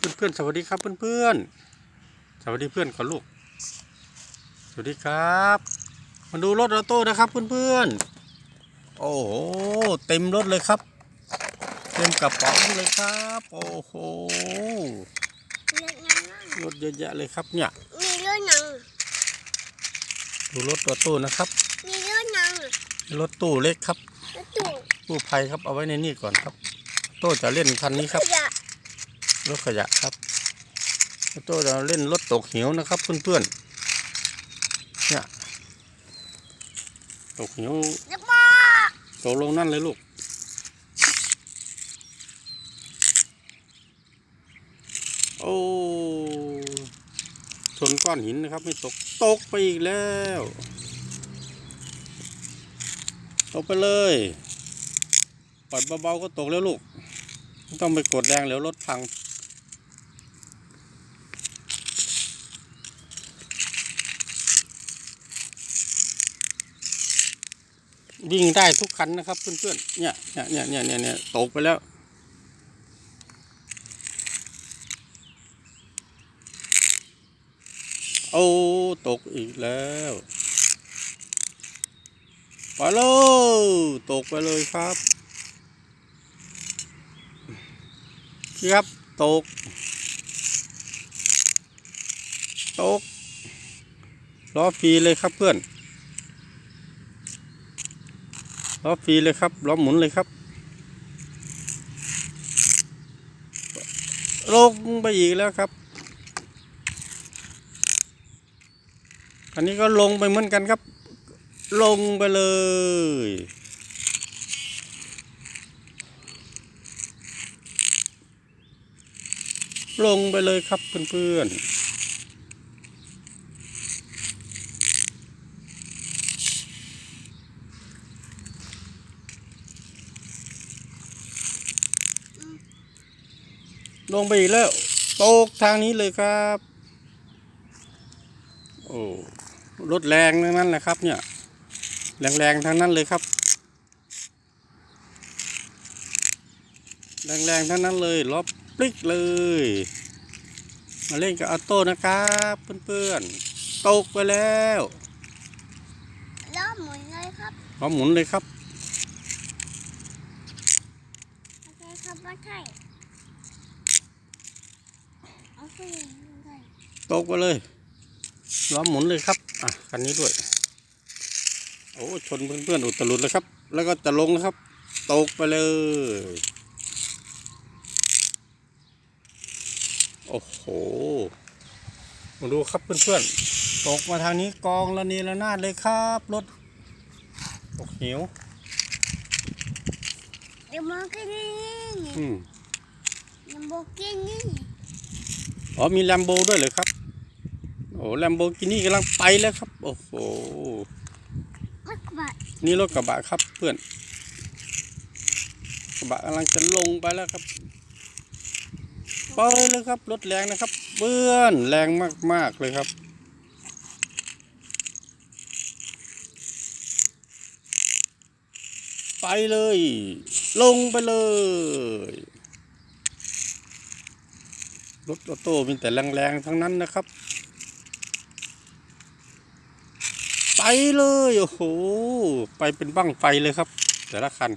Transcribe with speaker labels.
Speaker 1: เพื่อนๆสวัสดีครับเพื่อนๆสวัสดีเพื่อนก่อนลูก สวัสดีครับ มาดูรถออโต้นะครับเพื่อนๆโอ้โหเต็มรถเลยครับ เต็มกระป๋องเลยครับ โอ้โห
Speaker 2: เลือกยังอะ
Speaker 1: รถเยอะแยะเลยครับเนี่ย
Speaker 2: มีเลือกยัง
Speaker 1: ดูรถออโต้นะครับ
Speaker 2: มีเลือกยัง
Speaker 1: รถตู้เล็กครับ
Speaker 2: รถตู้
Speaker 1: ตู้ภัยครับเอาไว้ในนี่ก่อนครับ โต้จะเล่นคันนี้ครับ
Speaker 2: ขยะ
Speaker 1: รถขยะครับโต้จะเล่นรถตกเหวนะครับเพื่อนๆเนี่ยตกเหวตกลงนั่นเลยลูกโอ้ชนก้อนหินนะครับ ไม่ตกตกไปอีกแล้วตกไปเลยปล่อยเบาๆก็ตกแล้วลูก ไม่ต้องไปกดแรงเดี๋ยวรถพัง วิ่งได้ทุกคันนะครับเพื่อนๆเนี่ยเนี่ยเนี่ยเนี่ยเนี่ยเนี่ยตกไปแล้ว โอ้ตกอีกแล้วไปเลยตกไปเลยครับครับตก ตกล้อฟรีเลยครับเพื่อน ล้อฟรีเลยครับล้อหมุนเลยครับ ลงไปอีกแล้วครับ อันนี้ก็ลงไปเหมือนกันครับ ลงไปเลยลงไปเลยครับเพื่อนๆ ลงไปอีกแล้ว ตกทางนี้เลยครับ โอ้รถแรงทั้งนั้นแหละครับ เนี่ย แรงๆทั้งนั้นเลยครับแรงๆทั้งนั้นเลยล็อบปลิกเลย มาเล่นกับออโต้นะครับเพื่อนๆ ตกไปแล้ว
Speaker 2: ล้อหมุนเลยครับ
Speaker 1: พอหมุนเลยครับ
Speaker 2: โอเคครับรถไถโอเคเลย
Speaker 1: ตกไปเลยล้อหมุนเลยครับ อะคันนี้ด้วย โอ้ชนเพื่อนๆอุตลุดเลยครับ แล้วก็จะลงนะครับ ตกไปเลย โอ้โหมาดูครับเพื่อนๆ ตกมาทางนี้กองละนีละนาดเลยครับรถตกเหว
Speaker 2: เดี๋ยวมากินนี่
Speaker 1: อืม
Speaker 2: เดี๋ยวมากินนี่
Speaker 1: อ๋อมีแลมโบด้วยเหรอครับ โอ้แลมโบกินี่กำลังไปแล้วครับ โอ้โหนี่รถกระบะครับเพื่อน กระบะกำลังจะลงไปแล้วครับไปเลยครับรถแรงนะครับเพื่อนแรงมากๆเลยครับไปเลย ลงไปเลย รถออโต้มีแต่แรงๆทั้งนั้นนะครับ ไปเลย โอ้โห ไปเป็นบั้งไฟเลยครับ แต่ละคัน